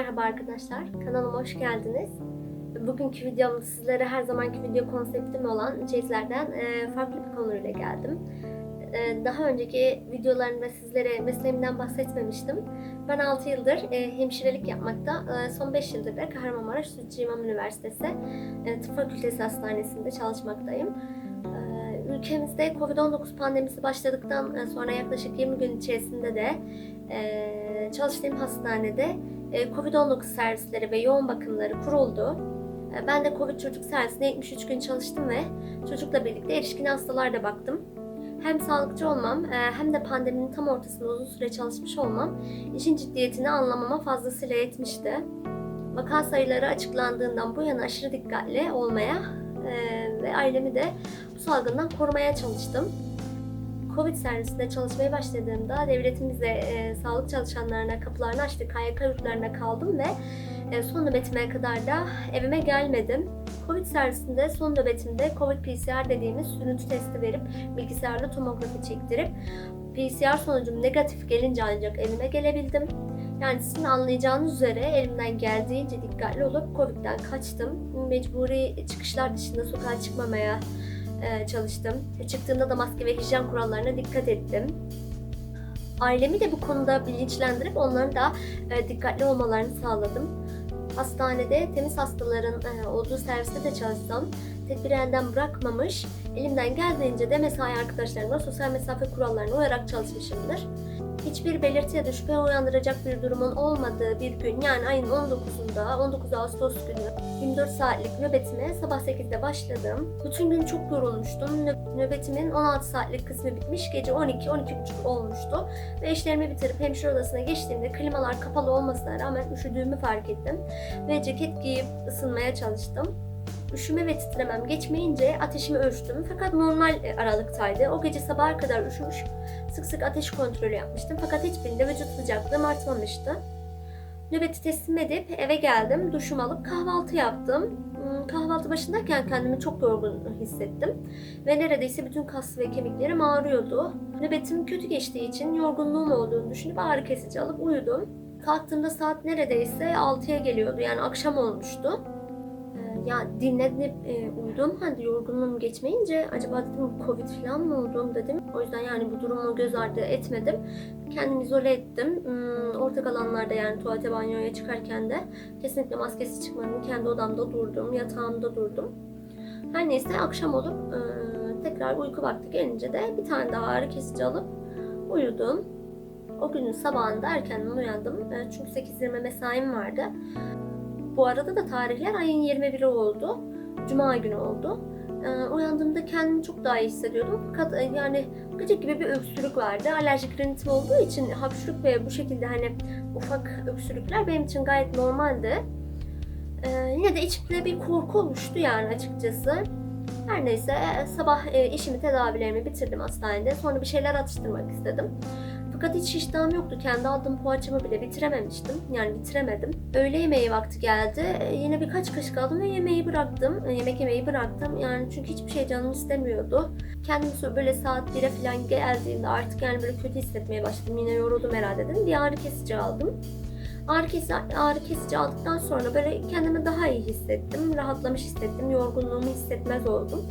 Merhaba arkadaşlar, kanalıma hoş geldiniz. Bugünkü videomda sizlere her zamanki video konseptim olan çeyizlerden e, farklı bir konuyla geldim. E, Daha önceki videolarımda sizlere mesleğimden bahsetmemiştim. Ben 6 yıldır e, hemşirelik yapmakta, son 5 yıldır da Kahramanmaraş Sütçü İmam Üniversitesi Tıp Fakültesi Hastanesi'nde çalışmaktayım. Ülkemizde Covid-19 pandemisi başladıktan sonra yaklaşık 20 gün içerisinde de çalıştığım hastanede Covid-19 servisleri ve yoğun bakımları kuruldu. E, Ben de Covid çocuk servisinde 73 gün çalıştım ve çocukla birlikte erişkin hastalarda baktım. Hem sağlıkçı olmam e, hem de pandeminin tam ortasında uzun süre çalışmış olmam işin ciddiyetini anlamama fazlasıyla yetmişti. Vaka sayıları açıklandığından bu yana aşırı dikkatli olmaya e, ve ailemi de bu salgından korumaya çalıştım. Covid servisinde çalışmaya başladığımda devletimizle e, sağlık çalışanlarına kapılarını açtı, KYK yurtlarına kaldım ve e, son nöbetime kadar da evime gelmedim. Covid servisinde son nöbetimde Covid PCR dediğimiz sürüntü testi verip bilgisayarda tomografi çektirip PCR sonucum negatif gelince ancak evime gelebildim. Yani sizin anlayacağınız üzere elimden geldiğince dikkatli olup Covid'den kaçtım. Mecburi çıkışlar dışında sokağa çıkmamaya çalıştım. E, Çıktığımda da maske ve hijyen kurallarına dikkat ettim. Ailemi de bu konuda bilinçlendirip onların da e, dikkatli olmalarını sağladım. Hastanede temiz hastaların e, olduğu serviste de çalışsam tedbiri elden bırakmamış, elimden geldiğince de mesai arkadaşlarımla sosyal mesafe kurallarına uyarak çalışmışımdır. Hiçbir belirti ya da şüphe uyandıracak bir durumun olmadığı bir gün yani ayın 19'unda 19 Ağustos günü 24 saatlik nöbetime sabah 8'de başladım. Bütün gün çok yorulmuştum. Nö- Nöbetimin 16 saatlik kısmı bitmiş. Gece 12-12.30 olmuştu. Ve işlerimi bitirip hemşire odasına geçtiğimde klimalar kapalı olmasına rağmen üşüdüğümü fark ettim. Ve ceket giyip ısınmaya çalıştım. Üşüme ve titremem geçmeyince ateşimi ölçtüm. Fakat normal e, aralıktaydı. O gece sabaha kadar üşümüş, sık sık ateş kontrolü yapmıştım. Fakat hiçbirinde vücut sıcaklığım artmamıştı. Nöbeti teslim edip eve geldim. Duşumu alıp kahvaltı yaptım. Hmm, Kahvaltı başındayken kendimi çok yorgun hissettim. Ve neredeyse bütün kas ve kemiklerim ağrıyordu. Nöbetim kötü geçtiği için yorgunluğum olduğunu düşünüp ağrı kesici alıp uyudum. Kalktığımda saat neredeyse 6'ya geliyordu. Yani akşam olmuştu. Ya dinlenip e, uyudum. Hani yorgunluğum geçmeyince acaba dedim Covid falan mı oldum dedim. O yüzden yani bu durumu göz ardı etmedim. Kendimi izole ettim. Hmm, Ortak alanlarda yani tuvalete banyoya çıkarken de kesinlikle maskesiz çıkmadım. Kendi odamda durdum, yatağımda durdum. Her neyse akşam olup e, tekrar uyku vakti gelince de bir tane daha ağrı kesici alıp uyudum. O günün sabahında erkenden uyandım. E, çünkü 8.20 mesaim vardı. Bu arada da tarihler ayın 21'i oldu. Cuma günü oldu. Ee, uyandığımda kendimi çok daha iyi hissediyordum. Fakat e, yani gıcık gibi bir öksürük vardı. Alerjik rinitim olduğu için hapşuruk ve bu şekilde hani ufak öksürükler benim için gayet normaldi. Ee, yine de içimde bir korku oluştu yani açıkçası. Her neyse e, sabah e, işimi tedavilerimi bitirdim hastanede. Sonra bir şeyler atıştırmak istedim. Fakat hiç iştahım yoktu. Kendi aldığım poğaçamı bile bitirememiştim. Yani bitiremedim. Öğle yemeği vakti geldi. Ee, Yine birkaç kaşık aldım ve yemeği bıraktım. Ee, Yemek yemeyi bıraktım. Yani çünkü hiçbir şey canım istemiyordu. Kendimi böyle saat 1'e falan geldiğinde artık yani böyle kötü hissetmeye başladım. Yine yoruldum herhalde dedim. Bir ağrı kesici aldım. Ağrı kesici, ağrı kesici aldıktan sonra böyle kendimi daha iyi hissettim. Rahatlamış hissettim. Yorgunluğumu hissetmez oldum.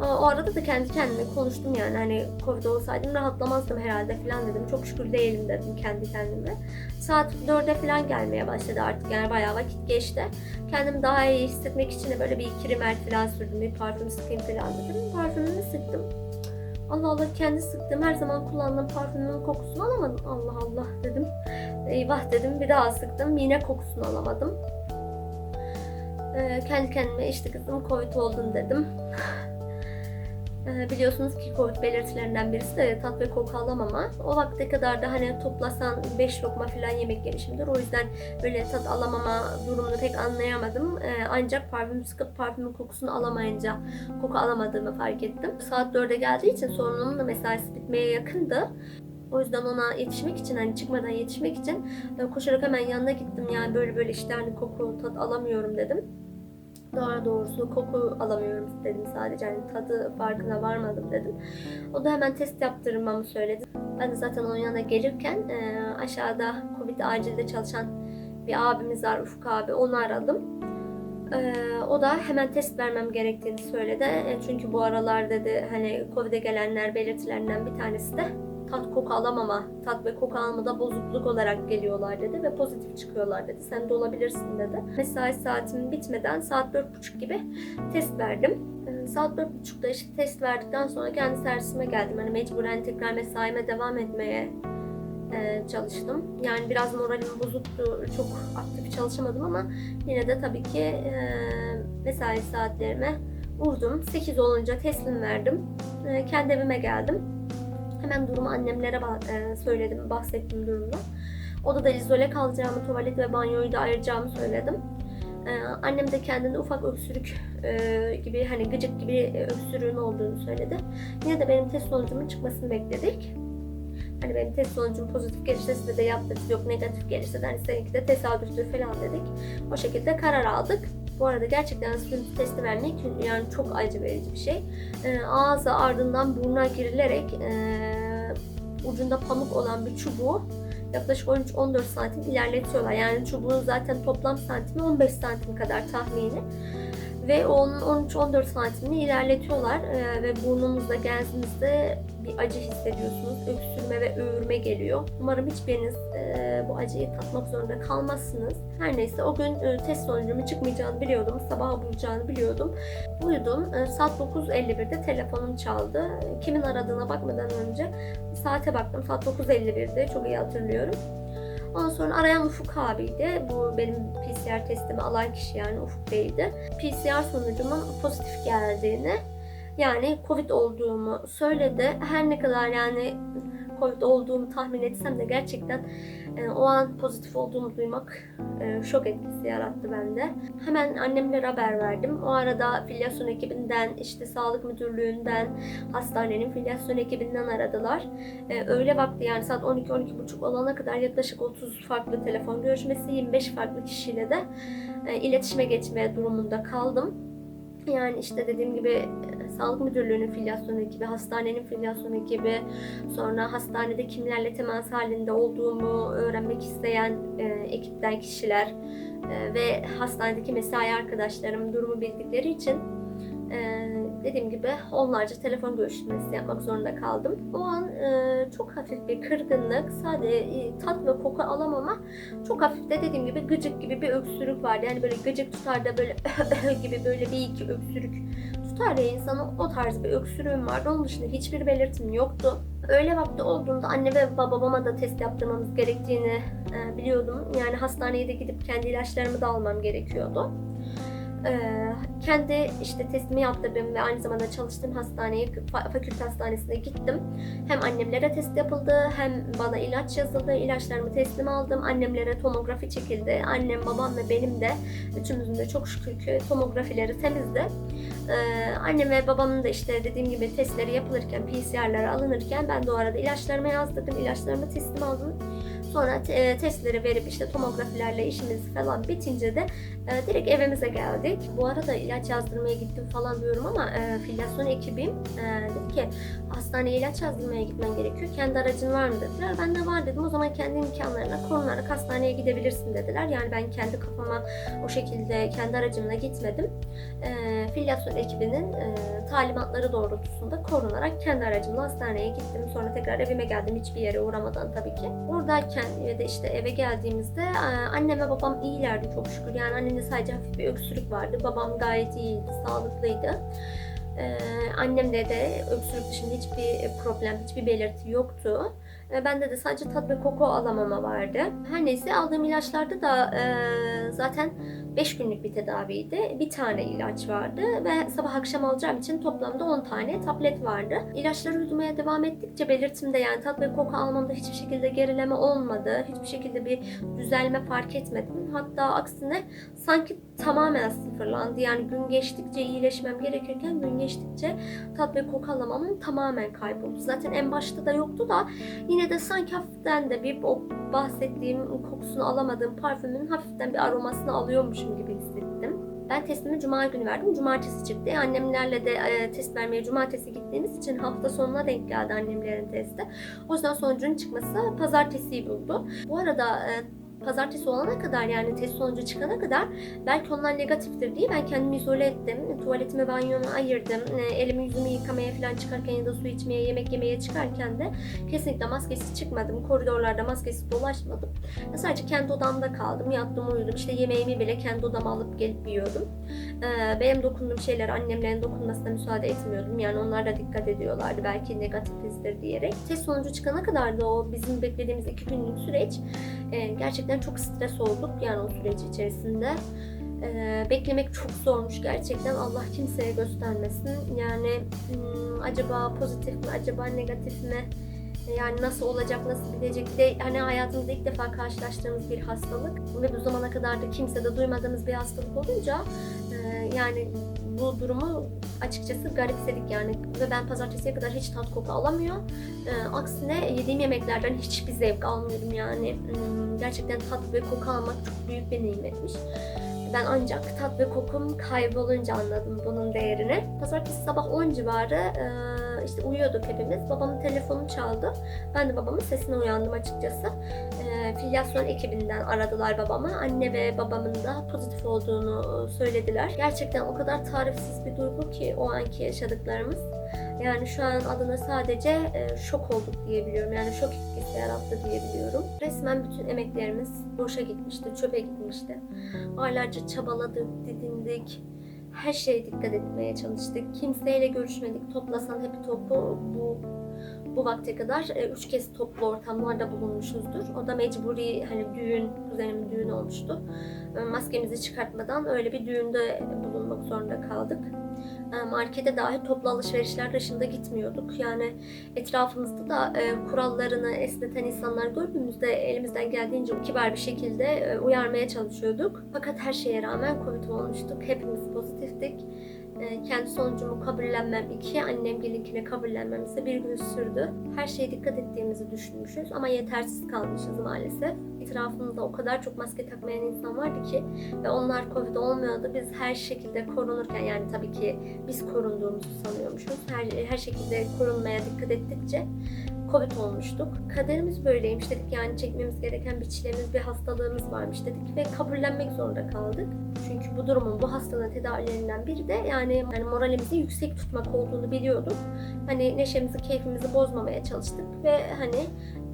O arada da kendi kendime konuştum yani hani Covid olsaydım rahatlamazdım herhalde falan dedim. Çok şükür değilim dedim kendi kendime. Saat 4'e falan gelmeye başladı artık yani bayağı vakit geçti. Kendimi daha iyi hissetmek için de böyle bir iki rimel falan sürdüm. Bir parfüm sıkayım falan dedim. Parfümümü sıktım. Allah Allah kendi sıktım. Her zaman kullandığım parfümün kokusunu alamadım. Allah Allah dedim. Eyvah dedim. Bir daha sıktım. Yine kokusunu alamadım. Ee, kendi kendime işte kızım Covid oldun dedim. Ee, biliyorsunuz ki Covid belirtilerinden birisi de tat ve koku alamama. O vakte kadar da hani toplasan 5 lokma falan yemek yemişimdir. O yüzden böyle tat alamama durumunu pek anlayamadım. Ee, ancak parfüm sıkıp parfümün kokusunu alamayınca koku alamadığımı fark ettim. Saat 4'e geldiği için sorunumun da mesaisi bitmeye yakındı. O yüzden ona yetişmek için hani çıkmadan yetişmek için e, koşarak hemen yanına gittim. Yani böyle böyle işte hani koku tat alamıyorum dedim. Daha doğrusu koku alamıyorum dedim sadece. Yani tadı farkına varmadım dedim. O da hemen test yaptırmamı söyledi. Ben de zaten onun yanına gelirken e, aşağıda Covid acilde çalışan bir abimiz var Ufuk abi onu aradım. Ee, o da hemen test vermem gerektiğini söyledi. E, çünkü bu aralar dedi hani Covid'e gelenler belirtilerinden bir tanesi de tat koku alamama, tat ve koku almada bozukluk olarak geliyorlar dedi ve pozitif çıkıyorlar dedi. Sen de olabilirsin dedi. Mesai saatim bitmeden saat 4.30 gibi test verdim. Ee, saat 4.30'da işte test verdikten sonra kendi servisime geldim. Hani mecburen tekrar mesaime devam etmeye e, çalıştım. Yani biraz moralim bozuktu. Çok aktif çalışamadım ama yine de tabii ki e, mesai saatlerime vurdum. 8 olunca teslim verdim. E, kendi evime geldim. Hemen durumu annemlere e, söyledim, bahsettim durumdan. Odada izole kalacağımı, tuvalet ve banyoyu da ayıracağımı söyledim. E, annem de kendinde ufak öksürük e, gibi hani gıcık gibi e, öksürüğün olduğunu söyledi. Yine de benim test sonucumun çıkmasını bekledik. Hani benim test sonucum pozitif gelirse size de yaptırız, yok negatif gelirse de hani seninki de tesadüftür falan dedik. O şekilde karar aldık. Bu arada gerçekten sürüntü testi vermek yani çok acı verici bir şey. E, ağza ardından burnuna girilerek e, ucunda pamuk olan bir çubuğu yaklaşık 13-14 santim ilerletiyorlar. Yani çubuğun zaten toplam santimi 15 santim kadar tahmini. Ve onun 13-14 santimini ilerletiyorlar ee, ve burnunuzda geldiğinizde bir acı hissediyorsunuz. Öksürme ve öğürme geliyor. Umarım hiçbiriniz e, bu acıyı tatmak zorunda kalmazsınız. Her neyse o gün e, test sonucumun çıkmayacağını biliyordum. Sabaha bulacağını biliyordum. Uyudum. E, saat 9.51'de telefonum çaldı. Kimin aradığına bakmadan önce saate baktım. Saat 9.51'de çok iyi hatırlıyorum. Ondan sonra arayan Ufuk abiydi. Bu benim PCR testimi alan kişi yani Ufuk Bey'di. PCR sonucumun pozitif geldiğini yani Covid olduğumu söyledi. Her ne kadar yani Covid olduğumu tahmin etsem de gerçekten e, o an pozitif olduğumu duymak e, şok etkisi yarattı bende. Hemen annemlere haber verdim. O arada filyasyon ekibinden, işte sağlık müdürlüğünden, hastanenin filyasyon ekibinden aradılar. E, öğle vakti yani saat 12-12.30 olana kadar yaklaşık 30 farklı telefon görüşmesi, 25 farklı kişiyle de e, iletişime geçmeye durumunda kaldım. Yani işte dediğim gibi e, sağlık müdürlüğünün filyasyon ekibi, hastanenin filyasyon ekibi, sonra hastanede kimlerle temas halinde olduğumu öğrenmek isteyen e, ekipten kişiler e, ve hastanedeki mesai arkadaşlarım durumu bildikleri için e, dediğim gibi onlarca telefon görüşmesi yapmak zorunda kaldım. O an e, çok hafif bir kırgınlık, sadece e, tat ve koku alamama, çok hafif de dediğim gibi gıcık gibi bir öksürük vardı. Yani böyle gıcık tutar da böyle gibi böyle bir iki öksürük tutar ya insanı o tarz bir öksürüğüm vardı. Onun dışında hiçbir belirtim yoktu. Öğle vakti olduğunda anne ve babama da test yaptırmamız gerektiğini e, biliyordum. Yani hastaneye de gidip kendi ilaçlarımı da almam gerekiyordu. Ee, kendi işte testimi yaptırdım ve aynı zamanda çalıştığım hastaneye, fa- fakülte hastanesine gittim. Hem annemlere test yapıldı, hem bana ilaç yazıldı. İlaçlarımı teslim aldım. Annemlere tomografi çekildi. Annem, babam ve benim de üçümüzün de çok şükür ki tomografileri temizdi. Ee, annem ve babamın da işte dediğim gibi testleri yapılırken, PCR'ları alınırken ben de o arada ilaçlarımı yazdırdım. İlaçlarımı teslim aldım. Sonra e, testleri verip işte tomografilerle işimiz falan bitince de e, direkt evimize geldik. Bu arada ilaç yazdırmaya gittim falan diyorum ama e, filyasyon ekibim e, dedi ki hastaneye ilaç yazdırmaya gitmen gerekiyor. Kendi aracın var mı dediler. Ben de var dedim. O zaman kendi imkanlarına korunarak hastaneye gidebilirsin dediler. Yani ben kendi kafama o şekilde kendi aracımla gitmedim. E, filyasyon ekibinin e, talimatları doğrultusunda korunarak kendi aracımla hastaneye gittim. Sonra tekrar evime geldim hiçbir yere uğramadan tabii ki. Oradayken ve de işte eve geldiğimizde e, annem ve babam iyilerdi çok şükür. Yani annemde sadece hafif bir öksürük vardı. Babam gayet iyiydi, sağlıklıydı. Ee, annemde de öksürük dışında hiçbir problem, hiçbir belirti yoktu. Ee, bende de sadece tat ve koku alamama vardı. Her neyse aldığım ilaçlarda da e, zaten 5 günlük bir tedaviydi. Bir tane ilaç vardı ve sabah akşam alacağım için toplamda 10 tane tablet vardı. İlaçları uygulamaya devam ettikçe belirtimde yani tat ve koku almamda hiçbir şekilde gerileme olmadı. Hiçbir şekilde bir düzelme fark etmedim. Hatta aksine sanki tamamen sıfırlandı. Yani gün geçtikçe iyileşmem gerekirken gün geçtikçe tat ve koku alamamın tamamen kayboldu. Zaten en başta da yoktu da yine de sanki hafiften de bir o bahsettiğim kokusunu alamadığım parfümün hafiften bir aromasını alıyormuşum gibi hissettim. Ben testimi cuma günü verdim. Cumartesi çıktı. Annemlerle de e, test vermeye cumartesi gittiğimiz için hafta sonuna denk geldi annemlerin testi. O yüzden sonucun çıkması pazartesiyi buldu. Bu arada e, pazartesi olana kadar yani test sonucu çıkana kadar belki onlar negatiftir diye ben kendimi izole ettim. Tuvaletimi banyomu ayırdım. E, Elimi yüzümü yıkamaya falan çıkarken ya da su içmeye, yemek yemeye çıkarken de kesinlikle maskesiz çıkmadım. Koridorlarda maskesiz dolaşmadım. Sadece kendi odamda kaldım. Yattım uyudum. İşte yemeğimi bile kendi odama alıp gelip yiyordum. Ee, benim dokunduğum şeyler annemlerin dokunmasına müsaade etmiyordum. Yani onlar da dikkat ediyorlardı belki negatifizdir diyerek. Test sonucu çıkana kadar da o bizim beklediğimiz iki günlük süreç e, gerçekten çok stres olduk yani o süreç içerisinde. Ee, beklemek çok zormuş gerçekten. Allah kimseye göstermesin. Yani hmm, acaba pozitif mi, acaba negatif mi? Yani nasıl olacak, nasıl gidecek Bir de hani hayatımızda ilk defa karşılaştığımız bir hastalık ve bu zamana kadar da kimsede duymadığımız bir hastalık olunca e, yani bu durumu açıkçası garipsedik yani ve ben pazartesiye kadar hiç tat koku alamıyor. E, aksine yediğim yemeklerden hiçbir zevk almıyorum yani. Hmm, gerçekten tat ve koku almak çok büyük bir nimetmiş. Ben ancak tat ve kokum kaybolunca anladım bunun değerini. Pazartesi sabah 10 civarı e, işte uyuyorduk hepimiz. Babamın telefonu çaldı. Ben de babamın sesine uyandım açıkçası. E, filyasyon ekibinden aradılar babamı. Anne ve babamın da pozitif olduğunu söylediler. Gerçekten o kadar tarifsiz bir duygu ki o anki yaşadıklarımız. Yani şu an adına sadece e, şok olduk diyebiliyorum. Yani şok etkisi yarattı diyebiliyorum. Resmen bütün emeklerimiz boşa gitmişti, çöpe gitmişti. Aylarca çabaladık, didindik. Her şeye dikkat etmeye çalıştık. Kimseyle görüşmedik. Toplasan hep topu bu bu vakte kadar e, üç kez toplu ortamlarda bulunmuşuzdur. O da mecburi hani düğün, kuzenimin düğün olmuştu. E, Maskemizi çıkartmadan öyle bir düğünde bulunmak zorunda kaldık. E, Markete dahi toplu alışverişler dışında gitmiyorduk. Yani etrafımızda da e, kurallarını esneten insanlar gördüğümüzde elimizden geldiğince kibar bir şekilde e, uyarmaya çalışıyorduk. Fakat her şeye rağmen Covid olmuştuk. Hepimiz pozitiftik. E, kendi sonucumu kabullenmem iki, annem gelinkini kabullenmem ise bir gün sürdü. Her şeye dikkat ettiğimizi düşünmüşüz ama yetersiz kalmışız maalesef. Etrafımızda o kadar çok maske takmayan insan vardı ki ve onlar Covid olmuyordu. Biz her şekilde korunurken yani tabii ki biz korunduğumuzu sanıyormuşuz. Her, her şekilde korunmaya dikkat ettikçe Covid olmuştuk. Kaderimiz böyleymiş dedik yani çekmemiz gereken bir çilemiz, bir hastalığımız varmış dedik ve kabullenmek zorunda kaldık. Çünkü bu durumun, bu hastalığın tedavilerinden biri de yani, yani moralimizi yüksek tutmak olduğunu biliyorduk. Hani neşemizi, keyfimizi bozmamaya çalıştık ve hani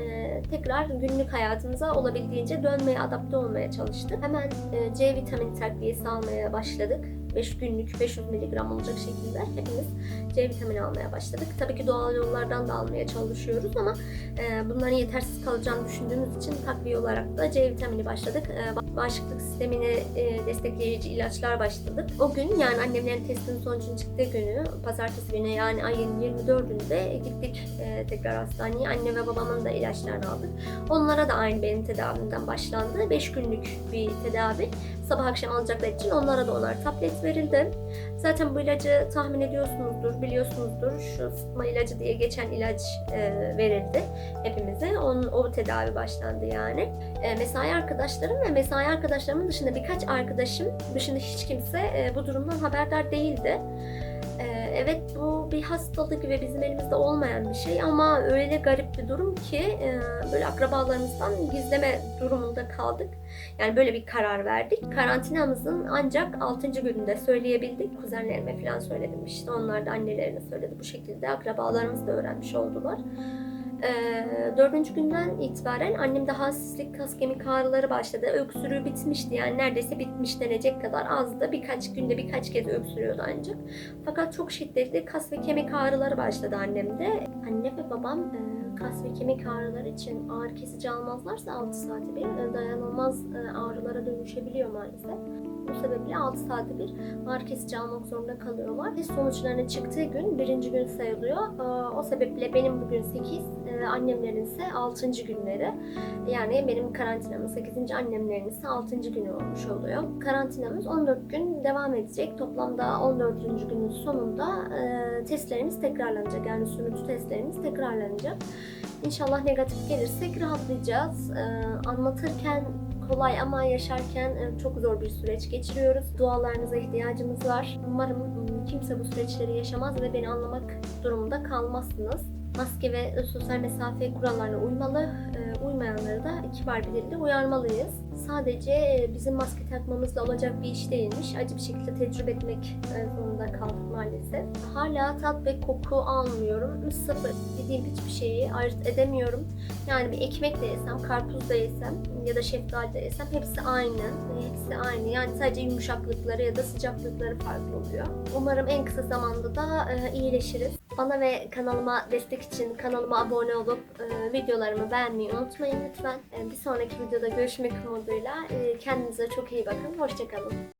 e, tekrar günlük hayatımıza olabildiğince dönmeye, adapte olmaya çalıştık. Hemen e, C vitamini takviyesi almaya başladık. 5 günlük 500 mg olacak şekilde hepimiz C vitamini almaya başladık. Tabii ki doğal yollardan da almaya çalışıyoruz ama e, bunların yetersiz kalacağını düşündüğümüz için takviye olarak da C vitamini başladık. E, bağışıklık sistemini e, destekleyici ilaçlar başladık. O gün yani annemlerin testinin sonucunun çıktığı günü, pazartesi günü yani ayın 24'ünde gittik e, tekrar hastaneye. Anne ve babamın da ilaçlarını aldık. Onlara da aynı benim tedavimden başlandı. 5 günlük bir tedavi. Sabah akşam alacaklar için onlara da onar tablet verildi. Zaten bu ilacı tahmin ediyorsunuzdur, biliyorsunuzdur. Şu sıtma ilacı diye geçen ilaç e, verildi hepimize. Onun, o tedavi başlandı yani. E, mesai arkadaşlarım ve mesai arkadaşlarımın dışında birkaç arkadaşım dışında hiç kimse e, bu durumdan haberdar değildi. E, evet bu bir hastalık ve bizim elimizde olmayan bir şey ama öyle garip bir durum ki e, böyle akrabalarımızdan gizleme durumunda kaldık. Yani böyle bir karar verdik. Karantinamızın ancak 6. gününde söyleyebildik. Kuzenlerime falan söyledim işte. Onlar da annelerine söyledi. Bu şekilde akrabalarımız da öğrenmiş oldular. Ee, dördüncü günden itibaren annemde halsizlik, kas kemik ağrıları başladı. Öksürüğü bitmişti yani neredeyse bitmiş denecek kadar azdı. Birkaç günde birkaç kez öksürüyordu ancak. Fakat çok şiddetli kas ve kemik ağrıları başladı annemde. Anne ve babam e, kas ve kemik ağrıları için ağrı kesici almazlarsa 6 saate bir dayanılmaz e, ağrılara dönüşebiliyor maalesef. Bu sebeple 6 saatte bir ağrı kesici almak zorunda kalıyorlar. Test sonuçlarının çıktığı gün birinci gün sayılıyor. O sebeple benim bugün 8, e, annemlerin ise 6. günleri. Yani benim karantinamın 8. annemlerin ise 6. günü olmuş oluyor. Karantinamız 14 gün devam edecek. Toplamda 14. günün sonunda e, testlerimiz tekrarlanacak. Yani sürüntü testlerimiz tekrarlanacak. İnşallah negatif gelirsek rahatlayacağız. Ee, Anlatırken kolay ama yaşarken e, çok zor bir süreç geçiriyoruz. Dualarınıza ihtiyacımız var. Umarım m, kimse bu süreçleri yaşamaz ve beni anlamak durumunda kalmazsınız. maske ve sosyal mesafe kurallarına uymalı. E, uymayanları da kibar bir dille uyarmalıyız. Sadece e, bizim maske takmamızla olacak bir iş değilmiş. Acı bir şekilde tecrübe etmek e, zorunda kaldık maalesef. Hala tat ve koku almıyorum. Sıfır. Yediğim hiçbir şeyi ayırt edemiyorum. Yani bir ekmek de yesem, karpuz da yesem ya da şeftali de yesem hepsi aynı. Hepsi aynı. Yani sadece yumuşaklıkları ya da sıcaklıkları farklı oluyor. Umarım en kısa zamanda da e, iyileşiriz. Bana ve kanalıma destek için kanalıma abone olup videolarımı beğenmeyi unutmayın lütfen. Bir sonraki videoda görüşmek umuduyla. E, kendinize çok iyi bakın. Hoşçakalın.